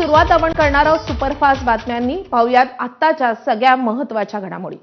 सुरुवात आपण करणार आहोत सुपरफास्ट बातम्यांनी. पाहुयात आत्ताच्या सगळ्या महत्त्वाच्या घडामोडी.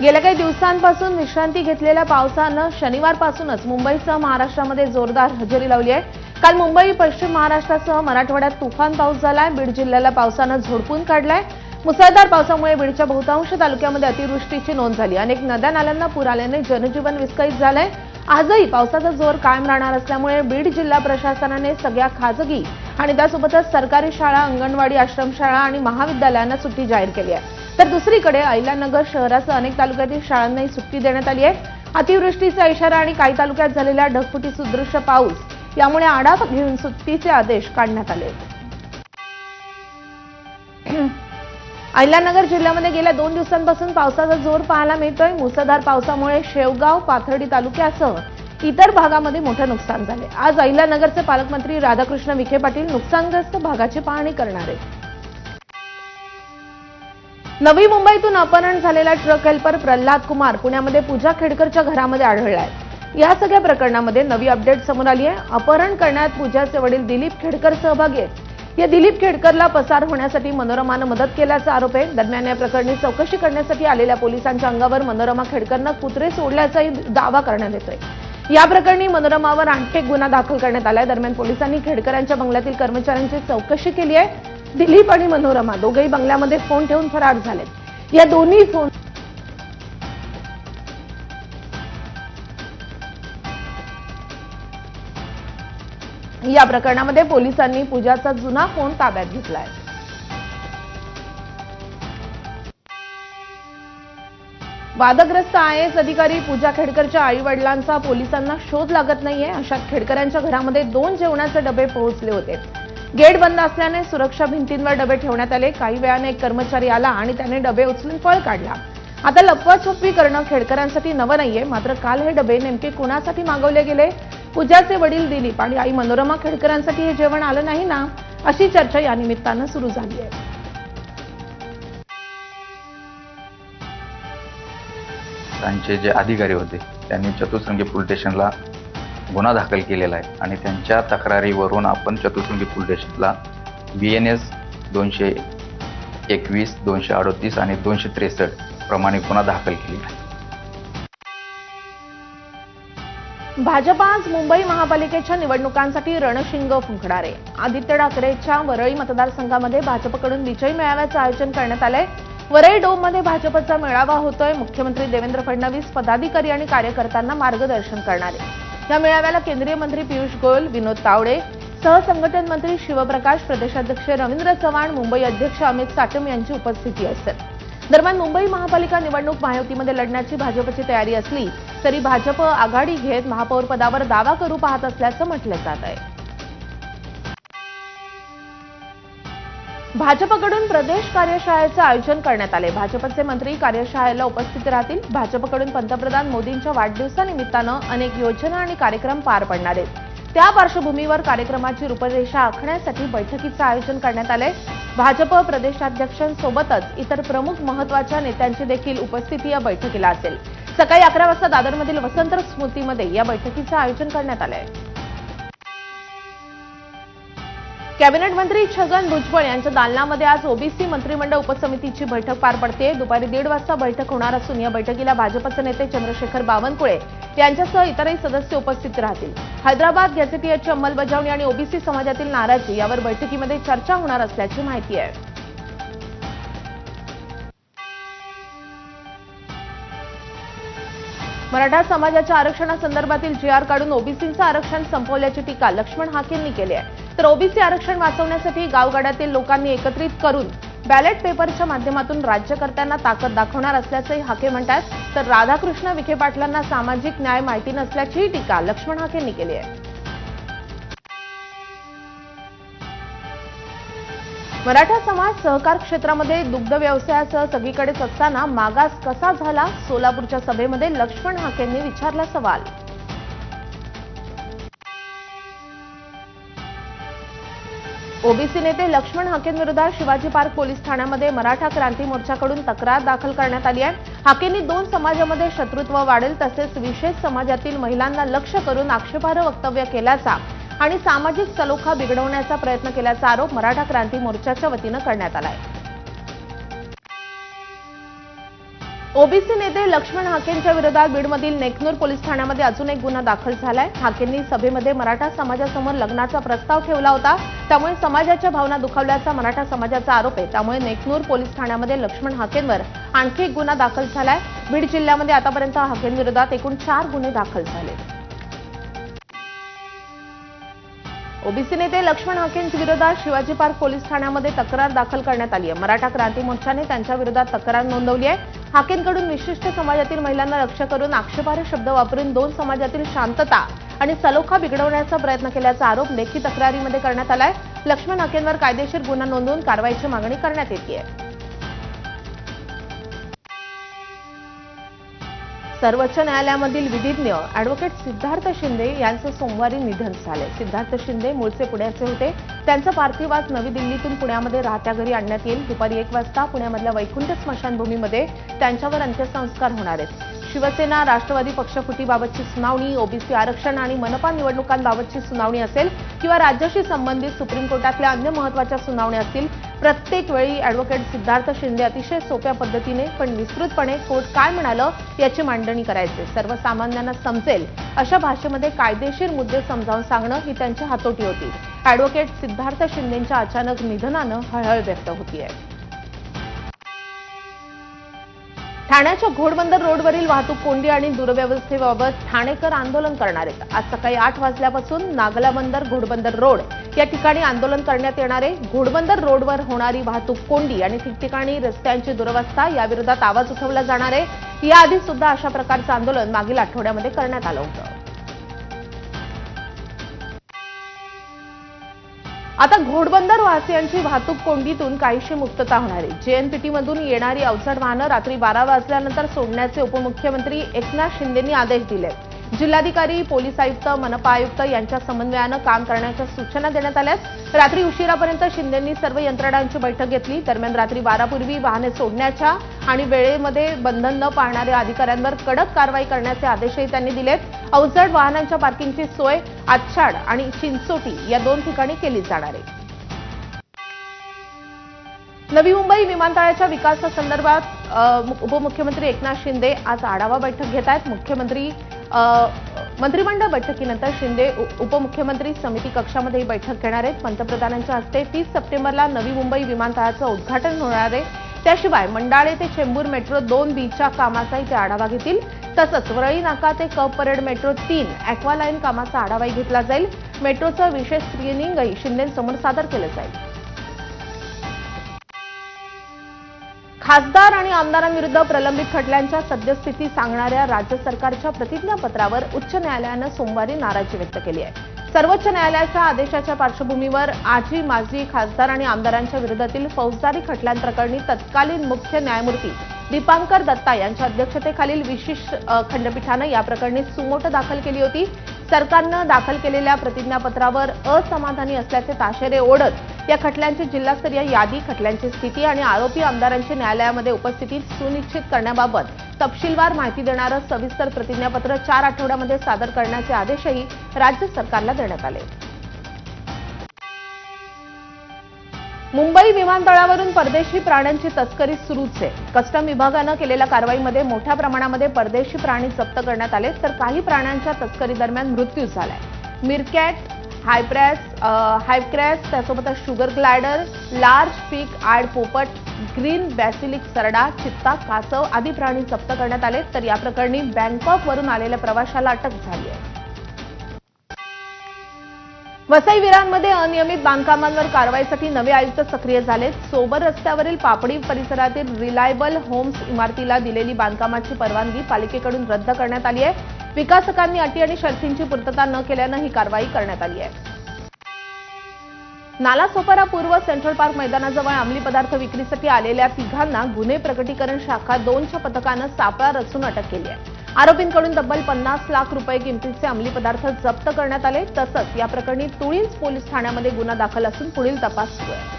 गेल्या काही दिवसांपासून विश्रांती घेतलेल्या पावसानं शनिवारपासूनच मुंबईसह महाराष्ट्रामध्ये जोरदार हजेरी लावली आहे. काल मुंबई पश्चिम महाराष्ट्रासह मराठवाड्यात तुफान पाऊस झालाय. बीड जिल्ह्याला पावसानं झोडपून काढलाय. मुसळधार पावसामुळे बीडच्या बहुतांश तालुक्यामध्ये अतिवृष्टीची नोंद झाली. अनेक नद्या नाल्यांना पूर आल्याने जनजीवन विस्कळीत झालंय. आजही पावसाचा जोर कायम राहणार असल्यामुळे बीड जिल्हा प्रशासनाने सगळ्या खाजगी आणि त्यासोबतच सरकारी शाळा अंगणवाडी आश्रमशाळा आणि महाविद्यालयांना सुट्टी जाहीर केली आहे. तर दुसरीकडे अहिल्यानगर शहरासह अनेक तालुक्यातील शाळांनाही सुट्टी देण्यात आली आहे. अतिवृष्टीचा इशारा आणि काही तालुक्यात झालेल्या ढगफुटी सुदृश्य पाऊस यामुळे आढावा घेऊन सुट्टीचे आदेश काढण्यात आले अहिल्यानगर जिल्ह्यामध्ये गेल्या दोन दिवसांपासून पावसाचा जोर पाहायला मिळतोय. मुसळधार पावसामुळे शेवगाव पाथर्डी तालुक्यासह इतर भागामध्ये मोठं नुकसान झाले आज अहिल्यानगरचे पालकमंत्री राधाकृष्ण विखे पाटील नुकसानग्रस्त भागाची पाहणी करणार आहेत. नवी मुंबईतून अपहरण झालेला ट्रक हेल्पर प्रल्हाद कुमार पुण्यामध्ये पूजा खेडकरच्या घरामध्ये आढळला आहे या सगळ्या प्रकरणामध्ये नवी अपडेट समोर आली आहे अपहरण करण्यात पूजाचे वडील दिलीप खेडकर सहभागी आहेत. या दिलीप खेडकरला पसार होण्यासाठी मनोरमानं मदत केल्याचा आरोप आहे. दरम्यान या प्रकरणी चौकशी करण्यासाठी आलेल्या पोलिसांच्या अंगावर मनोरमा खेडकरनं कुत्रे सोडल्याचाही दावा करण्यात येतोय. या प्रकरणी मनोरमावर आणखी एक गुन्हा दाखल करण्यात आलाय. दरम्यान पोलिसांनी खेडकरांच्या बंगल्यातील कर्मचाऱ्यांची चौकशी केली आहे. दिलीप आणि मनोरमा दोघेही बंगल्यामध्ये फोन ठेवून फरार झालेत. या दोन्ही फोन या प्रकरणामध्ये पोलिसांनी पूजाचा जुना फोन ताब्यात घेतलाय. वादग्रस्त आय एस अधिकारी पूजा खेडकरच्या आईवडिलांचा पोलिसांना शोध लागत नाहीये. अशात खेडकरांच्या घरामध्ये दोन जेवणाचे डबे पोहोचले होते. गेट बंद असल्याने सुरक्षा भिंतींवर डबे ठेवण्यात आले. काही वेळाने एक कर्मचारी आला आणि त्याने डबे उचलून पळ काढला. आता लपवाछपवी करणं खेडकरांसाठी नवं नाहीये. मात्र काल हे डबे नेमके कोणासाठी मागवले गेले? पूजाचे वडील दिलीप आणि आई मनोरमा खेडकरांसाठी हे जेवण आलं नाही ना अशी चर्चा या निमित्तानं सुरू झाली आहे. त्यांचे जे अधिकारी होते त्यांनी चतुसृंगी पोलीस स्टेशनला गुन्हा दाखल केलेला आहे आणि त्यांच्या तक्रारीवरून आपण चतुसृंगी पोलीस स्टेशनला बी एन एस दोनशे एकवीस दोनशे अडतीस आणि दोनशे त्रेसष्ट प्रमाणे गुन्हा दाखल केलेला आहे. भाजप आज मुंबई महापालिकेच्या निवडणुकांसाठी रणशिंग फुंकणार. आहे आदित्य ठाकरेच्या वरळी मतदारसंघामध्ये भाजपकडून विजयी मेळाव्याचं आयोजन करण्यात आलंय. वरळी डोममध्ये भाजपचा मेळावा होतोय. मुख्यमंत्री देवेंद्र फडणवीस पदाधिकारी आणि कार्यकर्त्यांना मार्गदर्शन करणार. आहे या मेळाव्याला केंद्रीय मंत्री पियुष गोयल विनोद तावडे सहसंघटन मंत्री शिवप्रकाश प्रदेशाध्यक्ष रवींद्र चव्हाण मुंबई अध्यक्ष अमित साटम यांची उपस्थिती असेल. दरम्यान मुंबई महापालिका निवडणूक महायुतीमध्ये लढण्याची भाजपची तयारी असली तरी भाजप आघाडी घेत महापौरपदावर दावा करू पाहत असल्याचं म्हटलं जात आहे. भाजपकडून प्रदेश कार्यशाळेचं आयोजन करण्यात आले. भाजपचे मंत्री कार्यशाळेला उपस्थित राहतील. भाजपकडून पंतप्रधान मोदींच्या वाढदिवसानिमित्तानं अनेक योजना आणि कार्यक्रम पार पडणार आहेत. त्या पार्श्वभूमीवर कार्यक्रमाची रूपरेषा आखण्यासाठी बैठकीचं आयोजन करण्यात आलंय. भाजप प्रदेशाध्यक्षांसोबतच इतर प्रमुख महत्त्वाच्या नेत्यांची देखील उपस्थिती या बैठकीला असेल. सकाळी अकरा वाजता दादरमधील वसंत स्मृतीमध्ये या बैठकीचं आयोजन करण्यात आलंय. कॅबिनेट मंत्री छगन भुजबळ यांच्या दालनामध्ये आज ओबीसी मंत्रिमंडळ उपसमितीची बैठक पार पडते दुपारी दीड वाजता बैठक होणार असून या बैठकीला भाजपचे नेते चंद्रशेखर बावनकुळे यांच्यासह इतरही सदस्य उपस्थित राहतील. हैदराबाद गॅझेटियरची अंमलबजावणी आणि ओबीसी समाजातील नाराजी यावर बैठकीमध्ये चर्चा होणार असल्याची माहिती आहे. मराठा समाजाच्या आरक्षणासंदर्भातील जी आर काढून ओबीसींचं आरक्षण संपवल्याची टीका लक्ष्मण हाकेंनी केली आहे. तर ओबीसी आरक्षण वाचवण्यासाठी गावगाड्यातील लोकांनी एकत्रित करून बॅलेट पेपरच्या माध्यमातून राज्यकर्त्यांना ताकद दाखवणार असल्याचंही हाके म्हणतात. तर राधाकृष्ण विखे पाटलांना सामाजिक न्याय माहिती नसल्याचीही टीका लक्ष्मण हाकेंनी केली आहे. मराठा समाज सहकार क्षेत्रामध्ये दुग्ध व्यवसायासह सगळीकडेच असताना मागास कसा झाला? सोलापूरच्या सभेमध्ये लक्ष्मण हाकेंनी विचारला सवाल. ओबीसी नेते लक्ष्मण हाकेंविरोधात शिवाजी पार्क पोलीस ठाण्यामध्ये मराठा क्रांती मोर्चाकडून तक्रार दाखल करण्यात आली आहे. हाकेंनी दोन समाजामध्ये शत्रुत्व वाढेल तसेच विशेष समाजातील महिलांना लक्ष करून आक्षेपार्ह वक्तव्य केल्याचा आणि सामाजिक सलोखा बिघडवण्याचा प्रयत्न केल्याचा आरोप मराठा क्रांती मोर्चाच्या वतीनं करण्यात आलाय ओबीसी नेते लक्ष्मण हाकेंच्या विरोधात बीडमधील नेकनूर पोलीस ठाण्यामध्ये अजून एक गुन्हा दाखल झालाय. हाकेंनी सभेमध्ये मराठा समाजासमोर लग्नाचा प्रस्ताव ठेवला होता. त्यामुळे समाजाच्या भावना दुखावल्याचा मराठा समाजाचा आरोप आहे. त्यामुळे नेकनूर पोलीस ठाण्यामध्ये लक्ष्मण हाकेंवर आणखी एक गुन्हा दाखल झालाय. बीड जिल्ह्यामध्ये आतापर्यंत हाकेंविरोधात एकूण चार गुन्हे दाखल झाले. ओबीसी नेते लक्ष्मण हाकेंच्या विरोधात शिवाजी पार्क पोलीस ठाण्यामध्ये तक्रार दाखल करण्यात आली आहे. मराठा क्रांती मोर्चाने त्यांच्या विरोधात तक्रार नोंदवली आहे. हाकेंकडून विशिष्ट समाजातील महिलांना लक्ष्य करून आक्षेपार्ह शब्द वापरून दोन समाजातील शांतता आणि सलोखा बिघडवण्याचा प्रयत्न केल्याचा आरोप लेखी तक्रारीमध्ये करण्यात आलाय. लक्ष्मण हाकेंवर कायदेशीर गुन्हा नोंदवून कारवाईची मागणी करण्यात येते सर्वोच्च न्यायालयामधील विधिज्ञ अॅडव्होकेट सिद्धार्थ शिंदे यांचं सोमवारी निधन झाले. सिद्धार्थ शिंदे मूळचे पुण्याचे होते. त्यांचं पार्थिव आज नवी दिल्लीतून पुण्यामध्ये राहत्या घरी आणण्यात येईल. दुपारी एक वाजता पुण्यामधल्या वैकुंठ स्मशानभूमीमध्ये त्यांच्यावर अंत्यसंस्कार होणार आहेत. शिवसेना राष्ट्रवादी पक्षफुटीबाबतची सुनावणी ओबीसी आरक्षण आणि मनपा निवडणुकांबाबतची सुनावणी असेल किंवा राज्याशी संबंधित सुप्रीम कोर्टातल्या अन्य महत्त्वाच्या सुनावणी असतील प्रत्येक वेळी अॅडव्होकेट सिद्धार्थ शिंदे अतिशय सोप्या पद्धतीने पण विस्तृतपणे कोर्ट काय म्हणालं याची मांडणी करायचे. सर्वसामान्यांना समजेल अशा भाषेमध्ये कायदेशीर मुद्दे समजावून सांगणं ही त्यांची हातोटी होती. अॅडव्होकेट सिद्धार्थ शिंदेंच्या अचानक निधनानं हळहळ व्यक्त होतीये. ठाण्याच्या घोडबंदर रोडवरील वाहतूक कोंडी आणि दुरव्यवस्थेबाबत ठाणेकर आंदोलन करणार आहेत. आज सकाळी आठ वाजल्यापासून नागला बंदर घोडबंदर रोड या ठिकाणी आंदोलन करण्यात येणार आहे. घोडबंदर रोडवर होणारी वाहतूक कोंडी आणि ठिकठिकाणी रस्त्यांची दुरवस्था याविरोधात आवाज उठवला जाणार आहे. याआधी सुद्धा अशा प्रकारचं आंदोलन मागील आठवड्यामध्ये करण्यात आलं होतं. आता घोडबंदर वासियांची वाहतूक कोंडीतून काहीशी मुक्तता होणार आहे. जेएनपीटीमधून येणारी अवजड वाहनं रात्री बारा वाजल्यानंतर सोडण्याचे उपमुख्यमंत्री एकनाथ शिंदेंनी आदेश दिले जिल्हाधिकारी पोलीस आयुक्त मनपा आयुक्त यांच्या समन्वयानं काम करण्याच्या सूचना देण्यात आल्या रात्री उशिरापर्यंत शिंदेंनी सर्व यंत्रणांची बैठक घेतली. दरम्यान रात्री बारापूर्वी वाहने सोडण्याच्या आणि वेळेमध्ये बंधन न पाळणाऱ्या अधिकाऱ्यांवर कडक कारवाई करण्याचे आदेशही त्यांनी दिलेत अवजड वाहनांच्या पार्किंगची सोय आच्छाड आणि चिंचोटी या दोन ठिकाणी केली जाणार आहे. नवी मुंबई विमानतळाच्या विकासासंदर्भात उपमुख्यमंत्री एकनाथ शिंदे आज आढावा बैठक घेत आहेत. मुख्यमंत्री मंत्रिमंडळ बैठकीनंतर शिंदे उपमुख्यमंत्री समिती कक्षामध्ये ही बैठक घेणार आहेत. पंतप्रधानांच्या हस्ते तीस सप्टेंबरला नवी मुंबई विमानतळाचं उद्घाटन होणार आहे. त्याशिवाय मंडाळे ते चेंबूर मेट्रो दोन बीच्या कामाचाही ते आढावा घेतील. तसंच वरळी नाका ते कप परेड मेट्रो तीन अॅक्वालाईन कामाचा आढावाही घेतला जाईल. मेट्रोचं विशेष स्क्रीनिंगही शिंदेसमोर सादर केलं जाईल. खासदार आणि आमदारांविरुद्ध प्रलंबित खटल्यांच्या सद्यस्थिती सांगणाऱ्या राज्य सरकारच्या प्रतिज्ञापत्रावर उच्च न्यायालयानं सोमवारी नाराजी व्यक्त केली आहे. सर्वोच्च न्यायालयाच्या आदेशाच्या पार्श्वभूमीवर आजी माजी खासदार आणि आमदारांच्या विरोधातील फौजदारी खटल्यांप्रकरणी तत्कालीन मुख्य न्यायमूर्ती दीपांकर दत्ता यांच्या अध्यक्षतेखालील विशिष्ट खंडपीठानं या प्रकरणी सुमोटो दाखल केली होती. सरकारनं दाखल केलेल्या प्रतिज्ञापत्रावर असमाधानी असल्याचे ताशेरे ओढत या खटल्यांची जिल्हास्तरीय यादी खटल्यांची स्थिती आणि आरोपी आमदारांची न्यायालयामध्ये उपस्थिती सुनिश्चित करण्याबाबत तपशीलवार माहिती देणारं सविस्तर प्रतिज्ञापत्र चार आठवड्यामध्ये सादर करण्याचे आदेशही राज्य सरकारला देण्यात आले. मुंबई विमानतळावरून परदेशी प्राण्यांची तस्करी सुरूच. आहे कस्टम विभागानं केलेल्या कारवाईमध्ये मोठ्या प्रमाणामध्ये परदेशी प्राणी जप्त करण्यात आले तर काही प्राण्यांच्या तस्करी दरम्यान मृत्यू झालाय. मिरकॅट हायप्रॅस हायक्रॅस त्यासोबतच शुगर ग्लायडर लार्ज पीक आड पोपट ग्रीन बॅसिलिक सरडा चित्ता कासव आदी प्राणी जप्त करण्यात आले तर या प्रकरणी बँकॉकवरून आलेल्या प्रवाशाला अटक झाली आहे. वसई विरांमध्ये अनियमित बांधकामांवर कारवाईसाठी नवे आयुक्त सक्रिय झालेत. सोबर रस्त्यावरील पापडी परिसरातील रिलायबल होम्स इमारतीला दिलेली बांधकामाची परवानगी पालिकेकडून रद्द करण्यात आली आहे. विकासकांनी अटी आणि शर्तींची पूर्तता न केल्यानं ही कारवाई करण्यात आली आहे. नालासोपारा पूर्व सेंट्रल पार्क मैदानाजवळ अंमली पदार्थ विक्रीसाठी आलेल्या तिघांना गुन्हे प्रकटीकरण शाखा दोनच्या पथकानं सापळा रचून अटक केली आहे. आरोपींकडून तब्बल पन्नास लाख रुपये किमतीचे अंमली पदार्थ जप्त करण्यात आले. तसंच या प्रकरणी तुळींज पोलीस ठाण्यामध्ये गुन्हा दाखल असून पुढील तपास सुरू आहे.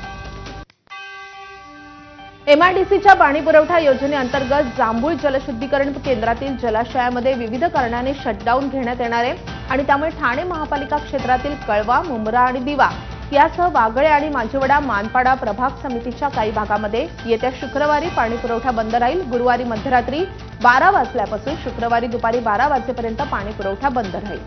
एमआयडीसीच्या पाणीपुरवठा योजनेअंतर्गत जांभूळ जलशुद्धीकरण केंद्रातील जलाशयामध्ये विविध कारणाने शटडाऊन घेण्यात येणार आहे. आणि त्यामुळे ठाणे महापालिका क्षेत्रातील कळवा मुंब्रा आणि दिवा यासह वागळे आणि मांजीवडा मानपाडा प्रभाग समितीच्या काही भागामध्ये येत्या शुक्रवारी पाणी पुरवठा बंद राहील. गुरुवारी मध्यरात्री बारा वाजल्यापासून शुक्रवारी दुपारी बारा वाजेपर्यंत पाणी पुरवठा बंद राहील.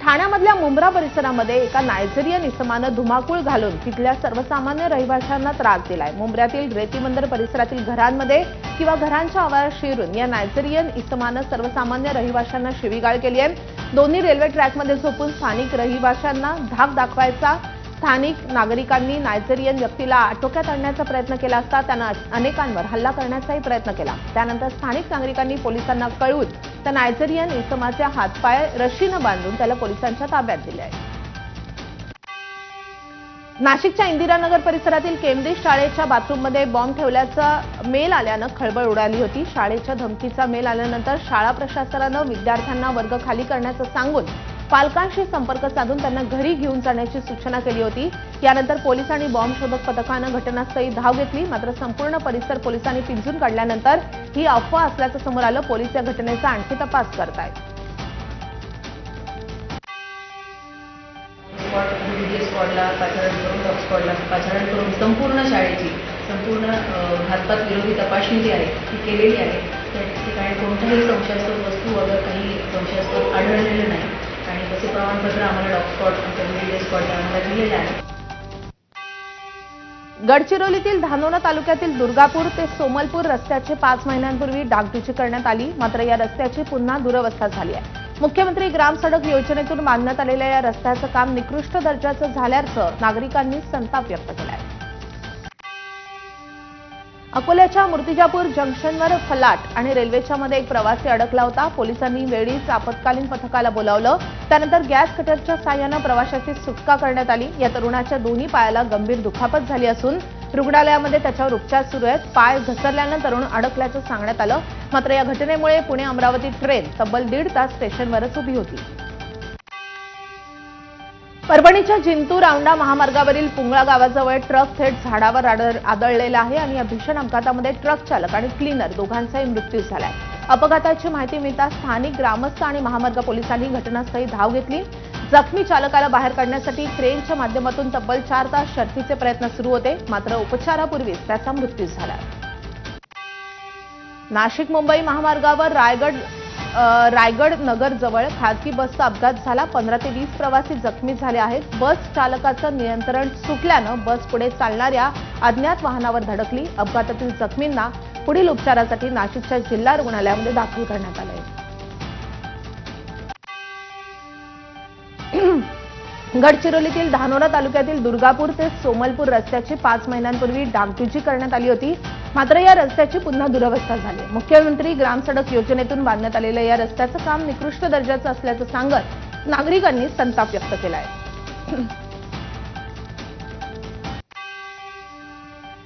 ठाण्यामधल्या मुंब्रा परिसरामध्ये एका नायजेरियन इसमानं धुमाकूळ घालून तिथल्या सर्वसामान्य रहिवाशांना त्रास दिलाय. मुंब्र्यातील रेतीबंदर परिसरातील घरांमध्ये किंवा घरांच्या आवारात शिरून या नायजेरियन इसमानं सर्वसामान्य रहिवाशांना शिवीगाळ केली आहे. दोन्ही रेल्वे ट्रॅकमध्ये झोपून स्थानिक रहिवाशांना धाक दाखवायचा. स्थानिक नागरिकांनी नायजेरियन व्यक्तीला आटोक्यात आणण्याचा प्रयत्न केला असता त्यानं अनेकांवर हल्ला करण्याचाही प्रयत्न केला. त्यानंतर स्थानिक नागरिकांनी पोलिसांना कळवून त्या नायजेरियन इसमाचे हातपाय रशीनं बांधून त्याला पोलिसांच्या ताब्यात दिले आहे. नाशिकच्या इंदिरानगर परिसरातील केंद्रीय शाळेच्या बाथरूममध्ये बॉम्ब ठेवल्याचा मेल आल्यानं खळबळ उडाली होती. शाळेच्या धमकीचा मेल आल्यानंतर शाळा प्रशासनानं विद्यार्थ्यांना वर्ग खाली करण्याचं सांगून पालकांशी संपर्क साधून त्यांना घरी घेऊन जाण्याची सूचना केली होती. यानंतर पोलीस आणि बॉम्ब शोधक पथकानं घटनास्थळी धाव घेतली. मात्र संपूर्ण परिसर पोलिसांनी पिंजून काढल्यानंतर ही अफवा असल्याचं समोर आलं. पोलीस या घटनेचा आणखी तपास करत आहेत पडला पाचारण करून डॉग पडला. पाचारण करून संपूर्ण शाळेची संपूर्ण अ, घातपात विरोधी तपासणी जी आहे ती केलेली आहे. त्या ठिकाणी कोणत्याही संशयास्पद वस्तू वगैरे काही संशयास्पद आढळलेलं नाही आणि तसे प्रमाणपत्र आम्हाला डॉक्सपॉट स्पॉट आमच्या बीडीएस स्पॉटला आम्हाला दिलेलं आहे गडचिरोलीतील धानोरा तालुक्यातील दुर्गापूर ते सोमलपूर रस्त्याचे पाच महिन्यांपूर्वी डागडुजी करण्यात आली. मात्र या रस्त्याची पुन्हा दुरवस्था झाली आहे. मुख्यमंत्री ग्राम सडक योजनेतून बांधण्यात आलेल्या या रस्त्याचं काम निकृष्ट दर्जाचं झाल्याचं नागरिकांनी संताप व्यक्त केला आहे अकोल्याच्या मूर्तिजापूर जंक्शनवर फलाट आणि रेल्वेच्या मध्ये एक प्रवासी अडकला होता. पोलिसांनी वेळीच आपत्कालीन पथकाला बोलावलं. त्यानंतर गॅस कटरच्या साह्यानं प्रवाशाची सुटका करण्यात आली. या तरुणाच्या दोन्ही पायाला गंभीर दुखापत झाली असून रुग्णालयामध्ये त्याच्यावर उपचार सुरू आहेत. पाय घसरल्यानं तरुण अडकल्याचं सांगण्यात आलं. मात्र या घटनेमुळे पुणे अमरावती ट्रेन तब्बल दीड तास स्टेशनवरच उभी होती. परभणीच्या जिंतू रावंडा महामार्गावरील पुंगळा गावाजवळ ट्रक थेट झाडावर आदळलेला आहे आणि या भीषण अपघातामध्ये ट्रक चालक आणि क्लीनर दोघांचाही मृत्यू झालाय. अपघाताची माहिती मिळताच स्थानिक ग्रामस्थ आणि महामार्ग पोलिसांनी घटनास्थळी धाव घेतली. जखमी चालकाला बाहेर काढण्यासाठी क्रेनच्या माध्यमातून तब्बल चार तास शर्थीचे प्रयत्न सुरू होते. मात्र उपचारापूर्वीच त्याचा मृत्यू झाला. नाशिक मुंबई महामार्गावर रायगड रायगड नगरजवळ खाजगी बसचा अपघात झाला. पंधरा ते वीस प्रवासी जखमी झाले आहेत. बस चालकाचं नियंत्रण सुटल्यानं बस पुढे चालणाऱ्या अज्ञात वाहनावर धडकली. अपघातातील जखमींना पुढील उपचारासाठी नाशिकच्या जिल्हा रुग्णालयामध्ये दाखल करण्यात आलं आहे गडचिरोलीतील धानोरा तालुक्यातील दुर्गापूर ते सोमलपूर रस्त्याची पाच महिन्यांपूर्वी डागडुजी करण्यात आली होती. मात्र या रस्त्याची पुन्हा दुरवस्था झाली. मुख्यमंत्री ग्राम सडक योजनेतून बांधण्यात आलेल्या या रस्त्याचं काम निकृष्ट दर्जाचं असल्याचं सांगत नागरिकांनी संताप व्यक्त केलाय.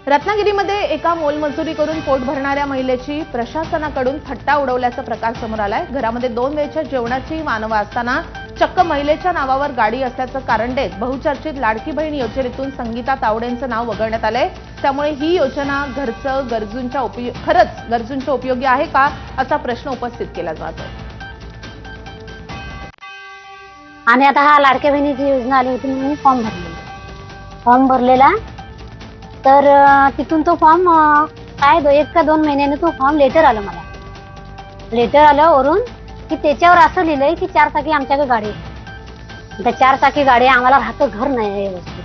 रत्नागिरीमध्ये एका मोलमजुरी करून पोट भरणाऱ्या महिलेची प्रशासनाकडून थट्टा उडवल्याचा प्रकार समोर आलाय. घरामध्ये दोन वेळच्या जेवणाची मानवा असताना चक्क महिलेच्या नावावर गाडी असल्याचं कारण देत बहुचर्चित लाडकी बहीण योजनेतून संगीता तावडेंचं नाव वगळण्यात आलंय. त्यामुळे ही योजना घरचं गरजूंच्या उपयोग खरंच गरजूंच्या उपयोगी आहे का? असा प्रश्न उपस्थित केला जातो. आणि आता हा लाडक्या बहिणीची योजना आली होती म्हणून फॉर्म भरलेला. फॉर्म भरलेला. तर तिथून तो फॉर्म काय एक का दोन महिन्याने तो फॉर्म लेटर आलं मला. लेटर आलं वरून की त्याच्यावर असं लिहिलंय की चार चाकी आमच्याकडे गाडी आहे. त्या चार चाकी गाडी आम्हाला राहतं घर नाही आहे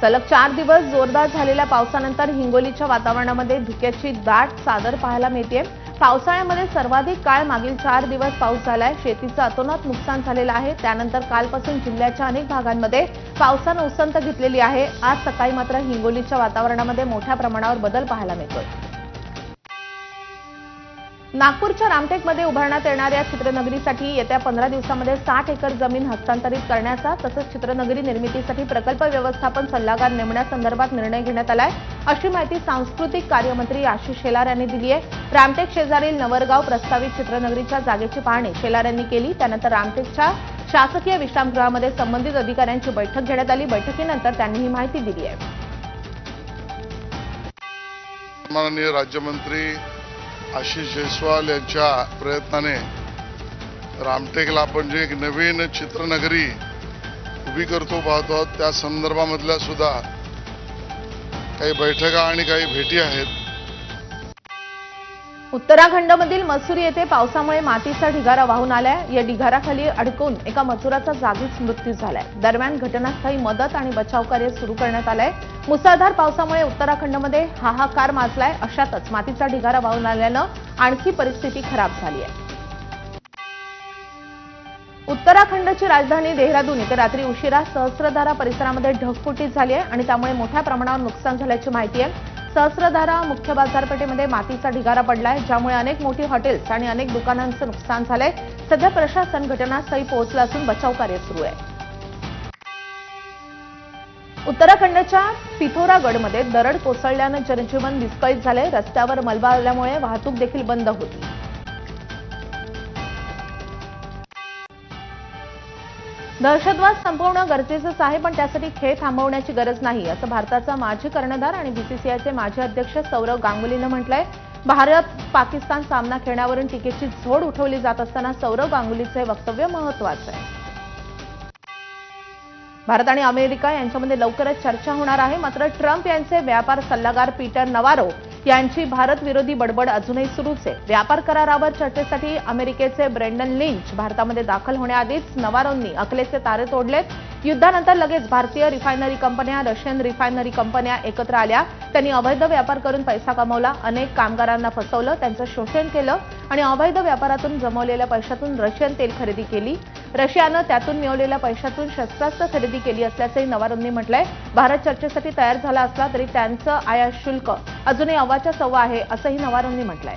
सलग चार दिवस जोरदार झालेल्या पावसानंतर हिंगोलीच्या वातावरणामध्ये धुक्याची दाट सादर पाहायला मिळते पावसाळ्यामध्ये सर्वाधिक काळ मागील चार दिवस पाऊस झालाय. शेतीचं अतोनात नुकसान झालेलं आहे. त्यानंतर कालपासून जिल्ह्याच्या अनेक भागांमध्ये पावसानं उसंत घेतलेली आहे. आज सकाळी मात्र हिंगोलीच्या वातावरणामध्ये मोठ्या प्रमाणावर बदल पाहायला मिळतोय. नागपूरच्या रामटेकमध्ये उभारण्यात येणाऱ्या चित्रनगरीसाठी येत्या पंधरा दिवसामध्ये साठ एकर जमीन हस्तांतरित करण्याचा तसंच चित्रनगरी निर्मितीसाठी प्रकल्प व्यवस्थापन सल्लागार नेमण्यासंदर्भात निर्णय घेण्यात आलाय. अशी माहिती सांस्कृतिक कार्यमंत्री आशिष शेलार यांनी दिली आहे. रामटेक शेजारील नवरगाव प्रस्तावित चित्रनगरीच्या जागेची पाहणी शेलार यांनी केली. त्यानंतर रामटेकच्या शासकीय विश्रामगृहामध्ये संबंधित अधिकाऱ्यांची बैठक घेण्यात आली. बैठकीनंतर त्यांनी ही माहिती दिली आहे. माननीय राज्यमंत्री आशिष जयस्वाल यांच्या प्रयत्नाने रामटेकला आपण जे एक नवीन चित्रनगरी उभी करतो पाहतो आहोत, त्या संदर्भामधल्या सुद्धा काही बैठका आणि काही भेटी आहेत. उत्तराखंडमधील मसुरी येथे पावसामुळे मातीचा ढिगारा वाहून आलाय. या ढिगाराखाली अडकून एका मजुराचा जागीच मृत्यू झालाय. दरम्यान घटनास्थळी मदत आणि बचाव कार्य सुरू करण्यात आलंय. मुसळधार पावसामुळे उत्तराखंडमध्ये हाहाकार माजलाय. अशातच मातीचा ढिगारा वाहून आल्यानं आणखी परिस्थिती खराब झाली आहे उत्तराखंडची राजधानी देहरादून इथे रात्री उशिरा सहस्रधारा परिसरामध्ये ढगफुटी झाली आहे आणि त्यामुळे मोठ्या प्रमाणावर नुकसान झाल्याची माहिती आहे. सहस्रधारा मुख्य बाजारपेठेमध्ये मातीचा ढिगारा पडलाय ज्यामुळे अनेक मोठी हॉटेल्स आणि अनेक दुकानांचं नुकसान झालंय. सध्या प्रशासन घटनास्थळी पोहोचलं असून बचाव कार्य सुरू आहे. उत्तराखंडच्या पिथोरागडमध्ये दरड कोसळल्यानं जनजीवन विस्कळीत झालंय. रस्त्यावर मलबा आल्यामुळे वाहतूक देखील बंद होती. दहशतवाद संपवणं गरजेचंच आहे पण त्यासाठी खेळ थांबवण्याची गरज नाही असं भारताचा माजी कर्णधार आणि बीसीसीआयचे माजी अध्यक्ष सौरव गांगुलीनं म्हटलंय. भारत पाकिस्तान सामना खेळण्यावरून टीकेची झोड उठवली जात असताना सौरव गांगुलीचं हे वक्तव्य महत्वाचं आहे. भारत आणि अमेरिका यांच्यामध्ये लवकरच चर्चा होणार आहे मात्र ट्रम्प यांचे व्यापार सल्लागार पीटर नवारो यांची भारत विरोधी बडबड अजूनही सुरूच आहे. व्यापार करारावर चर्चेसाठी अमेरिकेचे ब्रेंडन लिंच भारतामध्ये दाखल होण्याआधीच नवारोंनी अकलेचे तारे तोडलेत. युद्धानंतर लगेच भारतीय रिफायनरी कंपन्या रशियन रिफायनरी कंपन्या एकत्र आल्या. त्यांनी अवैध व्यापार करून पैसा कमवला. अनेक कामगारांना फसवलं. त्यांचं शोषण केलं आणि अवैध व्यापारातून जमवलेल्या पैशातून रशियन तेल खरेदी केली. रशियानं त्यातून मिळवलेल्या पैशातून शस्त्रास्त्र खरेदी केली असल्याचंही नवारोंनी म्हटलंय. भारत चर्चेसाठी तयार झाला असला तरी त्यांचं आयात शुल्क अजूनही अव्वाच्या सव्वा आहे असंही नवारोंनी म्हटलंय.